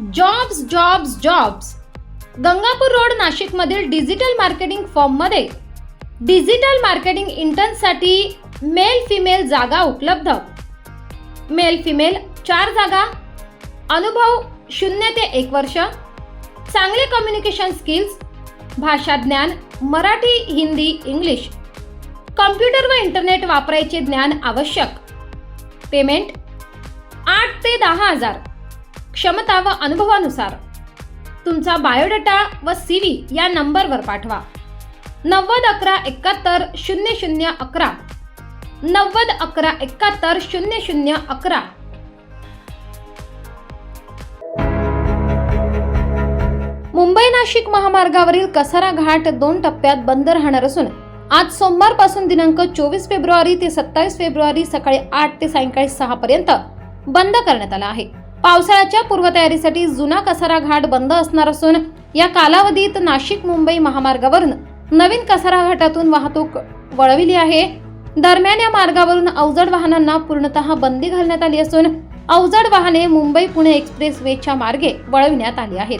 Jobs jobs jobs Gangapur road नाशिकमधील digital marketing फॉर्ममध्ये digital marketing इंटर्नसाठी मेल फिमेल जागा उपलब्ध. मेल फिमेल चार जागा. अनुभव शून्य ते एक वर्ष. चांगले कम्युनिकेशन स्किल्स भाषा ज्ञान मराठी हिंदी इंग्लिश. कॉम्प्युटर व इंटरनेट वापरायचे ज्ञान आवश्यक. पेमेंट आठ ते दहा हजार. क्षमता व अनुभवानुसार. तुमचा बायोडेटा व सी व्ही या नंबरवर पाठवा. नव्वद अकरा एकाहत्तर शून्य शून्य अकरा. नव्वद अकरा एकाहत्तर शून्य शून्य अकरा. मुंबई नाशिक महामार्गावरील कसारा घाट दोन टप्प्यात बंद राहणार असून आज सोमवारपासून दिनांक चोवीस फेब्रुवारी ते सत्तावीस फेब्रुवारी सकाळी आठ ते सायंकाळी सहा पर्यंत बंद करण्यात आला आहे. पावसाळ्याच्या पूर्वतयारीसाठी जुना कसारा घाट बंद असणार असून या कालावधीत नाशिक मुंबई महामार्गावरून नवीन कसारा घाटातून वाहतूक वळविली आहे. दरम्यान या मार्गावरून अवजड वाहनांना पूर्णतः बंदी घालण्यात आली असून अवजड वाहने मुंबई पुणे एक्सप्रेस वेच्या मार्गे वळविण्यात आली आहेत.